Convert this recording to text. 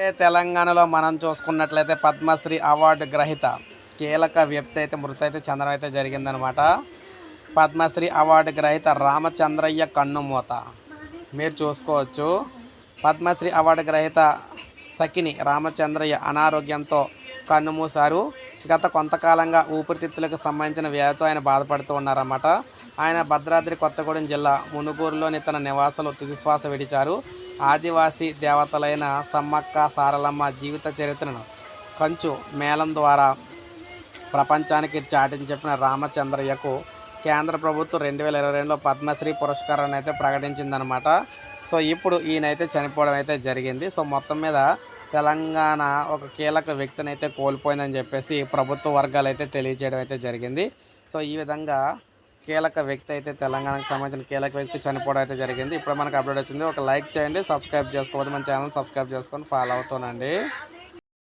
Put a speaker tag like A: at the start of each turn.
A: ఇప్పుడే తెలంగాణలో మనం చూసుకున్నట్లయితే పద్మశ్రీ అవార్డు గ్రహీత. కీలక వ్యక్తి అయితే మృతి అయితే చెందడం అయితే జరిగిందనమాట పద్మశ్రీ అవార్డు గ్రహీత రామచంద్రయ్య కన్నుమూత. మీరు చూసుకోవచ్చు. పద్మశ్రీ అవార్డు గ్రహీత సఖిని రామచంద్రయ్య అనారోగ్యంతో కన్నుమూశారు. గత కొంతకాలంగా ఊపిరితిత్తులకు సంబంధించిన వ్యాధితో ఆయన బాధపడుతూ ఉన్నారన్నమాట. ఆయన భద్రాద్రి కొత్తగూడెం జిల్లా మునుగూరులోని తన నివాసంలో తుదిశ్వాస విడిచారు. ఆదివాసీ దేవతలైన సమ్మక్క సారలమ్మ జీవిత చరిత్రను కంచు మేళం ద్వారా ప్రపంచానికి చాటించి చెప్పిన రామచంద్రయ్యకు కేంద్ర ప్రభుత్వం రెండు వేల ఇరవై రెండులో పద్మశ్రీ పురస్కారాన్ని అయితే ప్రకటించిందనమాట. సో ఇప్పుడు ఈయనైతే చనిపోవడం అయితే జరిగింది. సో మొత్తం మీద తెలంగాణ ఒక కీలక వ్యక్తిని అయితే కోల్పోయిందని చెప్పేసి ప్రభుత్వ వర్గాలు అయితే తెలియజేయడం అయితే జరిగింది. సో ఈ విధంగా కీలక వ్యక్తి అయితే తెలంగాణకు సంబంధించిన కీలక వ్యక్తి చనిపోవడం అయితే జరిగింది. ఇప్పుడు మనకు అప్డేట్ వచ్చింది. ఒక లైక్ చేయండి సబ్స్క్రైబ్ చేసుకోవద్దు. మన ఛానల్ సబ్స్క్రైబ్ చేసుకొని ఫాలో అవుతానండి.